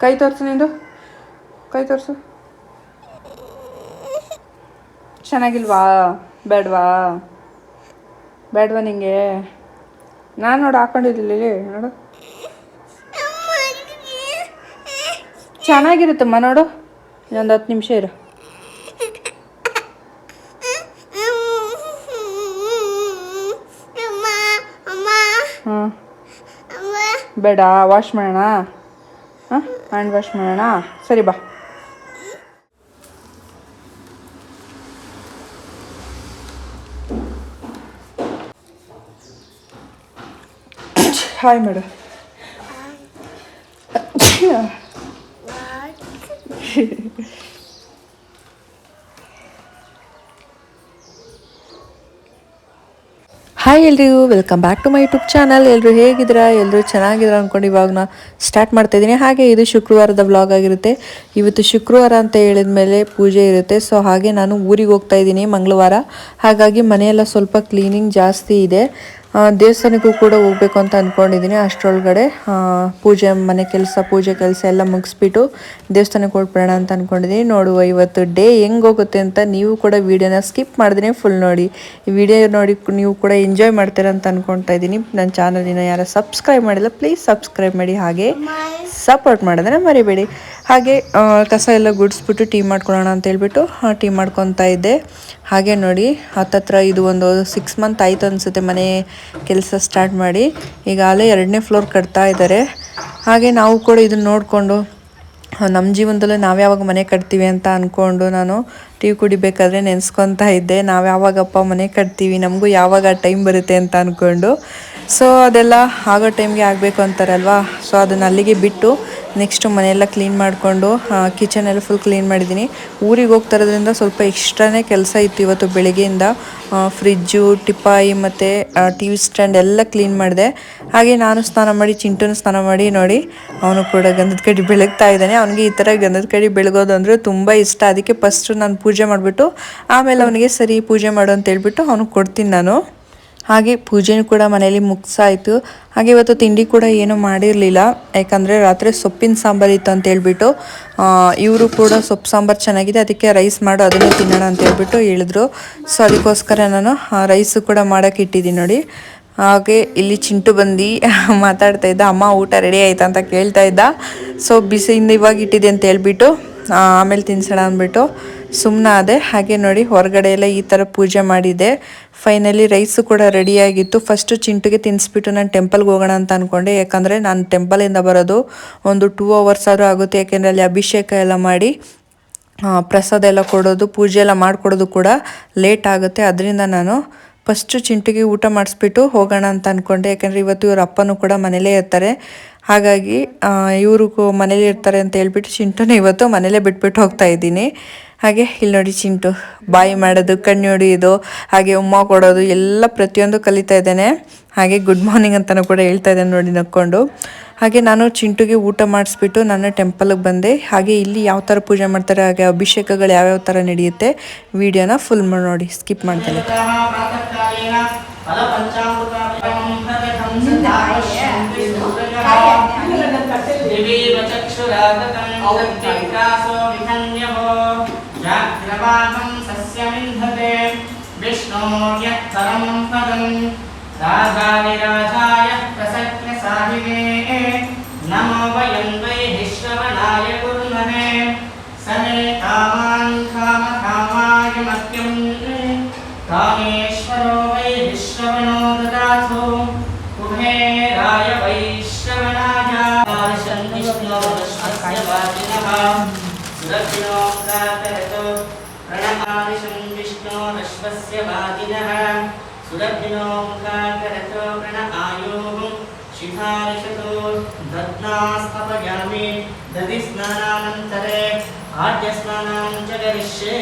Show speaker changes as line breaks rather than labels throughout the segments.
ಕೈ ತೋರಿಸು ನಿಂದು. ಕೈ ತೋರಿಸು. ಚೆನ್ನಾಗಿಲ್ವಾ? ಬೇಡವಾ? ಬೇಡವಾ ನಿಂಗೆ? ನಾನು ನೋಡು, ಹಾಕೊಂಡಿದ್ದಿಲ್ಲ ನೋಡು. ಚೆನ್ನಾಗಿರುತ್ತಮ್ಮ, ನೋಡು. ಇನ್ನೊಂದು ಹತ್ತು ನಿಮಿಷ ಇರು. ಬೇಡ, ವಾಶ್ ಮಾಡೋಣ. ಹಾಂ? ಹ್ಯಾಂಡ್ ವಾಶ್ ಮಾಡೋಣ? ಸರಿ ಬಾ. ಹಾಯ್ ಮೇಡ
ಹಾಯ್ ಎಲ್ರಿಗೂ welcome back to my YouTube channel ಎಲ್ಲರೂ ಹೇಗಿದ್ದೀರಾ? ಎಲ್ಲರೂ ಚೆನ್ನಾಗಿದ್ದೀರಾ ಅಂದ್ಕೊಂಡು ಇವಾಗ ನಾ ಸ್ಟಾರ್ಟ್ ಮಾಡ್ತಾ ಇದ್ದೀನಿ. ಹಾಗೆ ಇದು ಶುಕ್ರವಾರದ ವ್ಲಾಗ್ ಆಗಿರುತ್ತೆ. ಇವತ್ತು ಶುಕ್ರವಾರ ಅಂತ ಹೇಳಿದ ಮೇಲೆ ಪೂಜೆ ಇರುತ್ತೆ. ಸೊ ಹಾಗೆ ನಾನು ಊರಿಗೆ ಹೋಗ್ತಾ ಇದ್ದೀನಿ ಮಂಗಳವಾರ. ಹಾಗಾಗಿ ಮನೆಯೆಲ್ಲ ಸ್ವಲ್ಪ ಕ್ಲೀನಿಂಗ್ ಜಾಸ್ತಿ ಇದೆ. ದೇವಸ್ಥಾನಕ್ಕೂ ಕೂಡ ಹೋಗ್ಬೇಕು ಅಂತ ಅಂದ್ಕೊಂಡಿದ್ದೀನಿ ಅಷ್ಟರೊಳಗಡೆ ಪೂಜೆ ಮನೆ ಕೆಲಸ ಪೂಜೆ ಕೆಲಸ ಎಲ್ಲ ಮುಗಿಸ್ಬಿಟ್ಟು ದೇವಸ್ಥಾನಕ್ಕೆ ಹೊರಟ್ಬಿಡೋಣ ಅಂತ ಅಂದ್ಕೊಂಡಿದ್ದೀನಿ ನೋಡುವ ಇವತ್ತು ಡೇ ಹೆಂಗೆ ಹೋಗುತ್ತೆ ಅಂತ ನೀವು ಕೂಡ ವಿಡಿಯೋನ ಸ್ಕಿಪ್ ಮಾಡಿದ್ರೆ ಫುಲ್ ನೋಡಿ. ಈ ವಿಡಿಯೋ ನೋಡಿ ನೀವು ಕೂಡ ಎಂಜಾಯ್ ಮಾಡ್ತೀರ ಅಂತ ಅಂದ್ಕೊಳ್ತಾ ಇದ್ದೀನಿ. ನನ್ನ ಚಾನಲಿನ ಯಾರು ಸಬ್ಸ್ಕ್ರೈಬ್ ಮಾಡಿಲ್ಲ ಪ್ಲೀಸ್ ಸಬ್ಸ್ಕ್ರೈಬ್ ಮಾಡಿ. ಹಾಗೆ ಸಪೋರ್ಟ್ ಮಾಡಿದ್ರೆ ಮರಿಬೇಡಿ. ಹಾಗೆ ಕಸ ಎಲ್ಲ ಗುಡಿಸ್ಬಿಟ್ಟು ಟೀ ಮಾಡ್ಕೊಳ್ಳೋಣ ಅಂತ ಹೇಳ್ಬಿಟ್ಟು ಟೀ ಮಾಡ್ಕೊತಾ ಇದ್ದೆ. ಹಾಗೆ ನೋಡಿ, ಹತ್ತತ್ರ ಇದು ಒಂದು ಸಿಕ್ಸ್ ಮಂತ್ ಆಯಿತು ಅನಿಸುತ್ತೆ ಮನೆ ಕೆಲಸ ಸ್ಟಾರ್ಟ್ ಮಾಡಿ. ಈಗಾಗಲೇ ಎರಡನೇ ಫ್ಲೋರ್ ಕಟ್ತಾ ಇದ್ದಾರೆ. ಹಾಗೆ ನಾವು ಕೂಡ ಇದನ್ನ ನೋಡಿಕೊಂಡು ನಮ್ಮ ಜೀವನದಲ್ಲೂ ನಾವು ಯಾವಾಗ ಮನೆ ಕಟ್ತೀವಿ ಅಂತ ಅಂದ್ಕೊಂಡು ನಾನು ಟೀ ಕುಡಿಬೇಕಾದ್ರೆ ನೆನೆಸ್ಕೊತಾ ಇದ್ದೆ. ನಾವು ಯಾವಾಗಪ್ಪ ಮನೆ ಕಟ್ತೀವಿ, ನಮಗೂ ಯಾವಾಗ ಟೈಮ್ ಬರುತ್ತೆ ಅಂತ ಅಂದ್ಕೊಂಡು ಸೊ ಅದೆಲ್ಲ ಆಗೋ ಟೈಮ್ಗೆ ಆಗಬೇಕು ಅಂತಾರಲ್ವಾ? ಸೊ ಅದನ್ನು ಅಲ್ಲಿಗೆ ಬಿಟ್ಟು ನೆಕ್ಸ್ಟು ಮನೆಯೆಲ್ಲ ಕ್ಲೀನ್ ಮಾಡಿಕೊಂಡು ಕಿಚನ್ ಫುಲ್ ಕ್ಲೀನ್ ಮಾಡಿದ್ದೀನಿ. ಊರಿಗೆ ಹೋಗ್ತಾ ಇರೋದ್ರಿಂದ ಸ್ವಲ್ಪ ಎಕ್ಸ್ಟ್ರಾನೇ ಕೆಲಸ ಇತ್ತು ಇವತ್ತು ಬೆಳಗ್ಗೆಯಿಂದ. ಫ್ರಿಜ್ಜು ಟಿಪಾಯಿ ಮತ್ತು ಟಿ ವಿ ಸ್ಟ್ಯಾಂಡ್ ಎಲ್ಲ ಕ್ಲೀನ್ ಮಾಡಿದೆ. ಹಾಗೆ ನಾನು ಸ್ನಾನ ಮಾಡಿ, ಚಿಂಟುನ ಸ್ನಾನ ಮಾಡಿ ನೋಡಿ, ಅವನು ಕೂಡ ಗಂಧದ ಕಡಿ ಬೆಳಗ್ತಾ ಇದ್ದಾನೆ. ಅವನಿಗೆ ಈ ಥರ ಗಂಧದ ಕಡಿ ಬೆಳಗೋದು ಅಂದರೆ ತುಂಬ ಇಷ್ಟ. ಅದಕ್ಕೆ ಫಸ್ಟು ನಾನು ಪೂಜೆ ಮಾಡಿಬಿಟ್ಟು, ಆಮೇಲೆ ಅವನಿಗೆ ಸರಿ ಪೂಜೆ ಮಾಡು ಅಂತ ಹೇಳ್ಬಿಟ್ಟು ಅವನಿಗೆ ಕೊಡ್ತೀನಿ ನಾನು. ಹಾಗೆ ಪೂಜೆನೂ ಕೂಡ ಮನೆಯಲ್ಲಿ ಮುಗಿಸಾಯಿತು. ಹಾಗೆ ಇವತ್ತು ತಿಂಡಿ ಕೂಡ ಏನು ಮಾಡಿರಲಿಲ್ಲ. ಯಾಕಂದರೆ ರಾತ್ರಿ ಸೊಪ್ಪಿನ ಸಾಂಬಾರು ಇತ್ತು ಅಂತ ಹೇಳ್ಬಿಟ್ಟು ಇವರು ಕೂಡ ಸೊಪ್ಪು ಸಾಂಬಾರು ಚೆನ್ನಾಗಿದೆ, ಅದಕ್ಕೆ ರೈಸ್ ಮಾಡು, ಅದನ್ನೇ ತಿನ್ನೋಣ ಅಂತ ಹೇಳ್ಬಿಟ್ಟು ಹೇಳಿದ್ರು. ಸೊ ಅದಕ್ಕೋಸ್ಕರ ನಾನು ರೈಸು ಕೂಡ ಮಾಡೋಕೆ ಇಟ್ಟಿದ್ದೀನಿ ನೋಡಿ. ಹಾಗೆ ಇಲ್ಲಿ ಚಿಂಟು ಬಂದು ಮಾತಾಡ್ತಾ ಇದ್ದ, ಅಮ್ಮ, ಊಟ ರೆಡಿ ಆಯ್ತಾ? ಅಂತ ಕೇಳ್ತಾ ಇದ್ದ. ಸೊ ಬಿಸಿಯಿಂದ ಇವಾಗ ಇಟ್ಟಿದೆ ಅಂತ ಹೇಳ್ಬಿಟ್ಟು ಆಮೇಲೆ ತಿನ್ಸೋಣ ಅಂದ್ಬಿಟ್ಟು ಸುಮ್ಮನೆ ಅದೇ ಹಾಗೆ ನೋಡಿ ಹೊರಗಡೆ ಎಲ್ಲ ಈ ಥರ ಪೂಜೆ ಮಾಡಿದೆ. ಫೈನಲಿ ರೈಸು ಕೂಡ ರೆಡಿಯಾಗಿತ್ತು. ಫಸ್ಟು ಚಿಂಟುಗೆ ತಿನ್ನಿಸ್ಬಿಟ್ಟು ನಾನು ಟೆಂಪಲ್ಗೆ ಹೋಗೋಣ ಅಂತ ಅಂದ್ಕೊಂಡೆ ಯಾಕಂದರೆ ನಾನು ಟೆಂಪಲಿಂದ ಬರೋದು ಒಂದು ಟೂ ಅವರ್ಸ್ ಆದರೂ ಆಗುತ್ತೆ. ಯಾಕೆಂದರೆ ಅಲ್ಲಿ ಅಭಿಷೇಕ ಎಲ್ಲ ಮಾಡಿ ಪ್ರಸಾದ ಎಲ್ಲ ಕೊಡೋದು, ಪೂಜೆ ಎಲ್ಲ ಮಾಡಿಕೊಡೋದು ಕೂಡ ಲೇಟ್ ಆಗುತ್ತೆ. ಅದರಿಂದ ನಾನು ಫಸ್ಟು ಚಿಂಟಿಗೆ ಊಟ ಮಾಡಿಸ್ಬಿಟ್ಟು ಹೋಗೋಣ ಅಂತ ಅಂದ್ಕೊಂಡೆ ಯಾಕೆಂದರೆ ಇವತ್ತು ಇವರ ಅಪ್ಪನೂ ಕೂಡ ಮನೇಲೇ ಇರ್ತಾರೆ. ಹಾಗಾಗಿ ಇವರು ಮನೇಲಿ ಇರ್ತಾರೆ ಅಂತ ಹೇಳ್ಬಿಟ್ಟು ಚಿಂಟುನ ಇವತ್ತು ಮನೇಲೇ ಬಿಟ್ಬಿಟ್ಟು ಹೋಗ್ತಾ ಇದ್ದೀನಿ. ಹಾಗೆ ಇಲ್ಲಿ ನೋಡಿ ಚಿಂಟು, ಬಾಯಿ ಮಾಡೋದು, ಕಣ್ಣು ಹೊಡಿಯೋದು ಹಾಗೆ ಉಮ್ಮ ಕೊಡೋದು, ಎಲ್ಲ ಪ್ರತಿಯೊಂದು ಕಲಿತಾ ಇದ್ದೇನೆ. ಹಾಗೆ ಗುಡ್ ಮಾರ್ನಿಂಗ್ ಅಂತಲೂ ಕೂಡ ಹೇಳ್ತಾ ಇದ್ದೇನೆ ನೋಡಿ ನಕ್ಕೊಂಡು. ಹಾಗೆ ನಾನು ಚಿಂಟುಗೆ ಊಟ ಮಾಡಿಸ್ಬಿಟ್ಟು ನಾನು ಟೆಂಪಲ್ಗೆ ಬಂದೆ. ಹಾಗೆ ಇಲ್ಲಿ ಯಾವ ಥರ ಪೂಜೆ ಮಾಡ್ತಾರೆ, ಹಾಗೆ ಅಭಿಷೇಕಗಳು ಯಾವ್ಯಾವ ಥರ ನಡೆಯುತ್ತೆ ವಿಡಿಯೋನ ಫುಲ್ ನೋಡಿ ಸ್ಕಿಪ್ ಮಾಡ್ತೇನೆ.
विष्णोर्यत्तरं पदम् राजाधिराजाय प्रसक्य साहिने नमो वयं वै विश्रवणाय कुर्महे समे कामान् कामकामाय मह्यम् कामेश्वरो वै विश्रवणो ददातु कुबेराय वैश्रवणाय सुरभिनोकातरतो प्रणमानिशं विष्णोरश्वस्य वादिनः। सुरभिनोकातरतो प्रण आयोः शिखारिषतो दध्नास्तपयामि दधिस्नानानन्तरे आद्यस्नानां च करिष्ये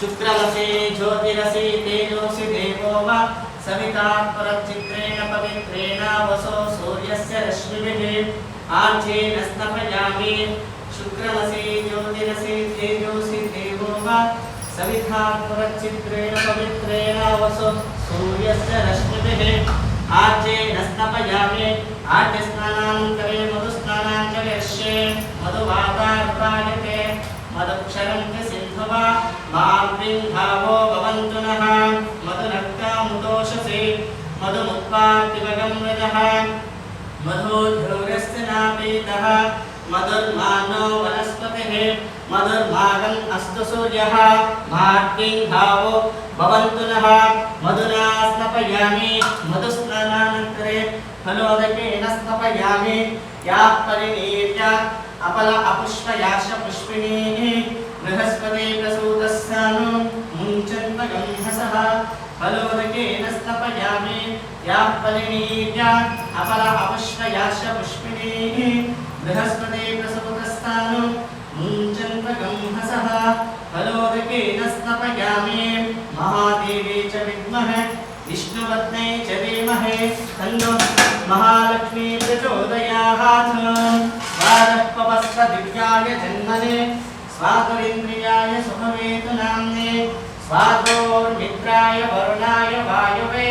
शुक्रमसि ज्योतिरसि तेजोऽसि देवो वा। सवितात्परचित्रेण पवित्रेण वसो सूर्यस्य रश्मिभिः। आर्चेन स्नपयामि शुक्रमसि ज्योतिरसि तेजोसि देवो वा सविता परचित्रेण पवित्रेण वसो सूर्यस्य रश्मिभिः आर्चेन स्नपयामि आद्यस्नानान्तरे मधुस्नानां च करिष्ये मधुमातार्तायते मदक्षरं च सिन्धव मां बिन्धावो भवन्तु नः मधुनक्तामुदोषसे मधुमुत्पातिवगं रजः मधुध्रुवस्य नापीतः मधुर्मानो वनस्पतिः मधुर्मागम् अस्तु सूर्यः मार्गिङ्घावो भवन्तु नः मधुना स्नपयामि मधुस्नानानन्तरे फलोदकेन स्नपयामि याः परिनीत्य अपल अपुष्पयाश पुष्पिणीः बृहस्पति प्रसूतस्यानु मुञ्चन्मगं हसः फलोदकेन स्नपयामि याः परिणीत्य अपल अपुष्पयाश पुष्पिणीः बृहस्पति प्रसूतस्तानु मुञ्चन्मगं हसः फलोदकेन महादेवी च विद्महे विष्णुपत्नै च धीमहि तन्नो महालक्ष्मी प्रचोदयात् स्वारः दिव्याय जन्मने, स्वातुरिन्द्रियाय सुभवेतु नाम्ने स्वातोर्मित्राय वरुणाय वायवे।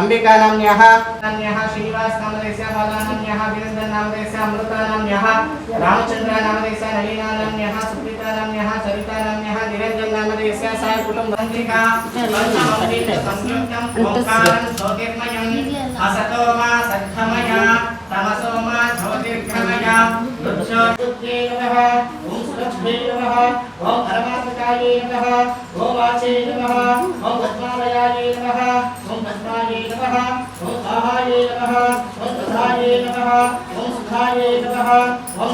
अम्बिकानाम्यः नाम्यः श्रीनिवासनामदेशः बालानाम्यः वीरेन्द्रनामदेशः अमृतानाम्यः रामचन्द्रनामदेशः नवीनानाम्यः सुप्रीतानाम्यः सरितानाम्यः निरञ्जननामदेशः सा कुटुम्बन्धिका संयुक्तम् ओङ्कारं ज्योतिर्मयम् असतो मा सद्धमया तमसो मा ज्योतिर्गमया वृक्षोद्ये మహాలక్ష్మీ నమ. ఓం పరమాత్మకాయ నమ. ఓం వాచే నమ.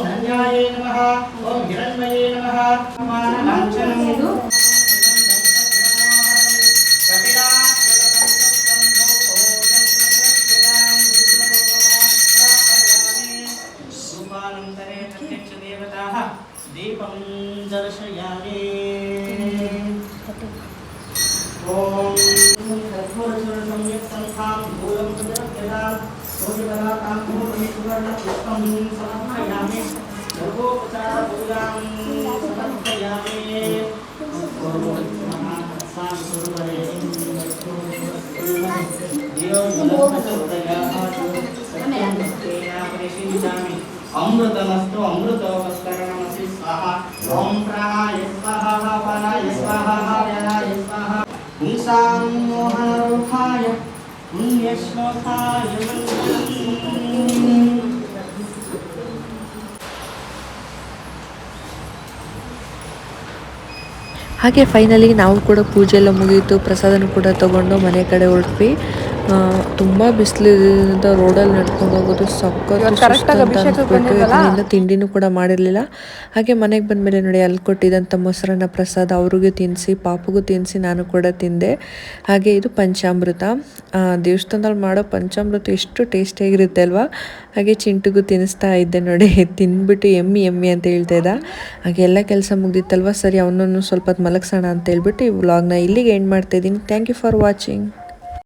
ధన్యాయ నమ. ఓం హిరణ్మయే నమ. మానలాంఛనములు अमृतमस्तु अमृतोपस्करणमसि स्वाहा ॐ प्राणाय स्वाहा पानाय स्वाहा व्यानाय स्वाहा पुंसां मोहनरूपाय पुण्यश्लोकाय
ಹಾಗೆ ಫೈನಲಿ ನಾವು ಕೂಡ ಪೂಜೆ ಎಲ್ಲ ಮುಗಿಯಿತು ಪ್ರಸಾದನೂ ಕೂಡ ತಗೊಂಡು ಮನೆ ಕಡೆ ಹೊರಟ್ವಿ. ತುಂಬ ಬಿಸಿಲಿಂದ ರೋಡಲ್ಲಿ ನಡ್ಕೊಂಡು ಹೋಗೋದು ಸಕ್ಕತ್ತು ತಿಂಡಿನೂ ಕೂಡ ಮಾಡಿರಲಿಲ್ಲ. ಹಾಗೆ ಮನೆಗೆ ಬಂದಮೇಲೆ ನೋಡಿ ಅಲ್ಲಿ ಕೊಟ್ಟಿದ್ದಂಥ ಮೊಸರನ್ನ ಪ್ರಸಾದ ಅವ್ರಿಗೂ ತಿನ್ನಿಸಿ ಪಾಪಗೂ ತಿನ್ನಿಸಿ ನಾನು ಕೂಡ ತಿಂದೆ. ಹಾಗೆ ಇದು ಪಂಚಾಮೃತ. ದೇವಸ್ಥಾನದಲ್ಲಿ ಮಾಡೋ ಪಂಚಾಮೃತ ಎಷ್ಟು ಟೇಸ್ಟಿಯಾಗಿರುತ್ತೆ ಅಲ್ವಾ? ಹಾಗೆ ಚಿಂಟುಗೂ ತಿನ್ನಿಸ್ತಾ ಇದ್ದೆ ನೋಡಿ. ತಿಂದ್ಬಿಟ್ಟು ಎಮ್ಮಿ ಎಮ್ಮಿ ಅಂತ ಹೇಳ್ತಾ ಇದ್ದ. ಹಾಗೆ ಎಲ್ಲ ಕೆಲಸ ಮುಗ್ದಿತ್ತಲ್ವ? ಸರಿ ಅವನನ್ನು ಸ್ವಲ್ಪ ಹೊತ್ತು ಮಲಗಿಸೋಣ ಅಂತ ಹೇಳ್ಬಿಟ್ಟು ಈ ವ್ಲಾಗ್ನ ಇಲ್ಲಿಗೆ ಎಂಡ್ ಮಾಡ್ತಾ ಇದ್ದೀನಿ. Thank you for watching